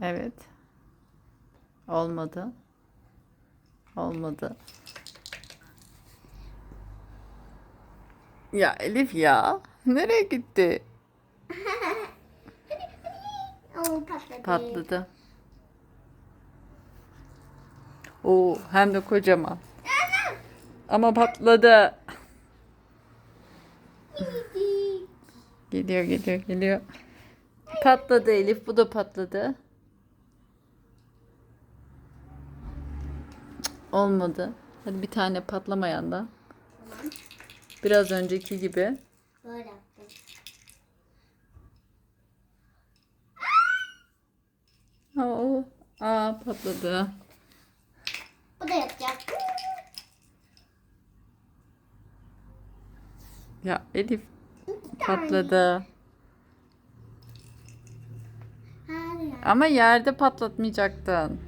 Evet. Olmadı. Olmadı. Ya Elif ya. Nereye gitti? Patladı. Patladı. Oo, hem de kocaman. Ama patladı. Geliyor, geliyor, geliyor. Patladı Elif, bu da patladı. Olmadı. Hadi bir tane patlamayan da. Biraz önceki gibi. Böyle yaptım. Oo, aa patladı. Bu da yapacak. Ya Elif patladı. Ama yerde patlatmayacaktın.